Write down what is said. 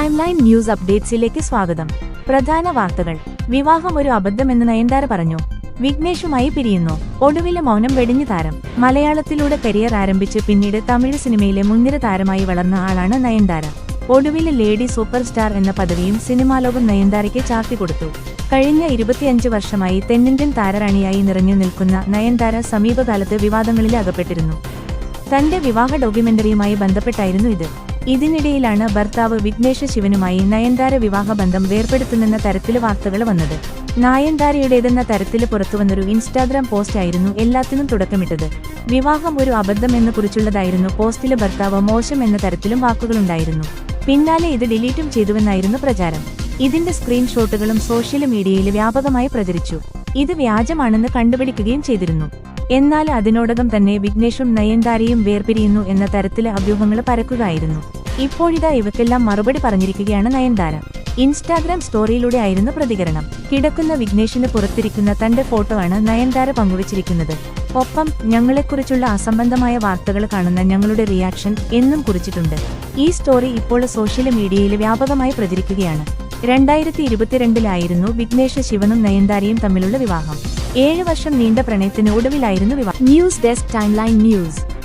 Time line news അപ്ഡേറ്റ്സിലേക്ക് സ്വാഗതം. പ്രധാന വാർത്തകൾ. വിവാഹം ഒരു അബദ്ധമെന്ന് നയൻതാര പറഞ്ഞു. വിഘ്നേഷുമായി പിരിയുന്നു. ഒടുവിലെ മൗനം വെടിഞ്ഞു താരം. മലയാളത്തിലൂടെ കരിയർ ആരംഭിച്ച് പിന്നീട് തമിഴ് സിനിമയിലെ മുൻനിര താരമായി വളർന്ന ആളാണ് നയൻതാര. ഒടുവിലെ ലേഡി സൂപ്പർ സ്റ്റാർ എന്ന പദവിയും സിനിമാലോകം നയൻതാരയ്ക്ക് ചാർത്തിക്കൊടുത്തു കഴിഞ്ഞ ഇരുപത്തിയഞ്ച് വർഷമായി തെന്നിന്ത്യൻ താരറാണിയായി നിറഞ്ഞു നിൽക്കുന്ന നയൻതാര സമീപകാലത്ത് വിവാദങ്ങളിൽ അകപ്പെട്ടിരുന്നു തന്റെ വിവാഹ ഡോക്യുമെന്ററിയുമായി ബന്ധപ്പെട്ടായിരുന്നു ഇത്. ഇതിനിടയിലാണ് ഭർത്താവ് വിഘ്നേഷ് ശിവനുമായി നയൻതാര വിവാഹബന്ധം വേർപെടുത്തുമെന്ന തരത്തിൽ വാർത്തകൾ വന്നത്. നായൻതാരയുടേതെന്ന തരത്തിൽ പുറത്തുവന്നൊരു ഇൻസ്റ്റാഗ്രാം പോസ്റ്റ് ആയിരുന്നു എല്ലാത്തിനും തുടക്കമിട്ടത്. വിവാഹം ഒരു അബദ്ധം എന്ന് കുറിച്ചുള്ളതായിരുന്നു പോസ്റ്റിലെ ഭർത്താവ് മോശം എന്ന തരത്തിലും വാക്കുകളുണ്ടായിരുന്നു. പിന്നാലെ ഇത് ഡിലീറ്റും ചെയ്തുവെന്നായിരുന്നു പ്രചാരം. ഇതിന്റെ സ്ക്രീൻഷോട്ടുകളും സോഷ്യൽ മീഡിയയിൽ വ്യാപകമായി പ്രചരിച്ചു. ഇത് വ്യാജമാണെന്ന് കണ്ടുപിടിക്കുകയും ചെയ്തിരുന്നു. എന്നാൽ അതിനോടകം തന്നെ വിഘ്നേഷും നയൻതാരയും വേർപിരിയുന്നു എന്ന തരത്തിലെ അഭ്യൂഹങ്ങൾ പരക്കുകയായിരുന്നു. ഇപ്പോഴിതാ ഇവക്കെല്ലാം മറുപടി പറഞ്ഞിരിക്കുകയാണ് നയൻതാര. ഇൻസ്റ്റാഗ്രാം സ്റ്റോറിയിലൂടെ ആയിരുന്നു പ്രതികരണം. കിടക്കുന്ന വിഘ്നേഷിന് പുറത്തിരിക്കുന്ന തന്റെ ഫോട്ടോ ആണ് നയൻതാര പങ്കുവച്ചിരിക്കുന്നത്. ഒപ്പം ഞങ്ങളെക്കുറിച്ചുള്ള അസംബന്ധമായ വാർത്തകൾ കാണുന്ന ഞങ്ങളുടെ റിയാക്ഷൻ എന്നും കുറിച്ചിട്ടുണ്ട്. ഈ സ്റ്റോറി ഇപ്പോൾ സോഷ്യൽ മീഡിയയിൽ വ്യാപകമായി പ്രചരിക്കുകയാണ്. രണ്ടായിരത്തി ഇരുപത്തിരണ്ടിലായിരുന്നു വിഘ്നേഷ് ശിവനും നയൻതാരയും തമ്മിലുള്ള വിവാഹം. ഏഴ് വർഷം നീണ്ട പ്രണയത്തിന് ഒടുവിലായിരുന്നു വിവാഹം. News desk timeline news.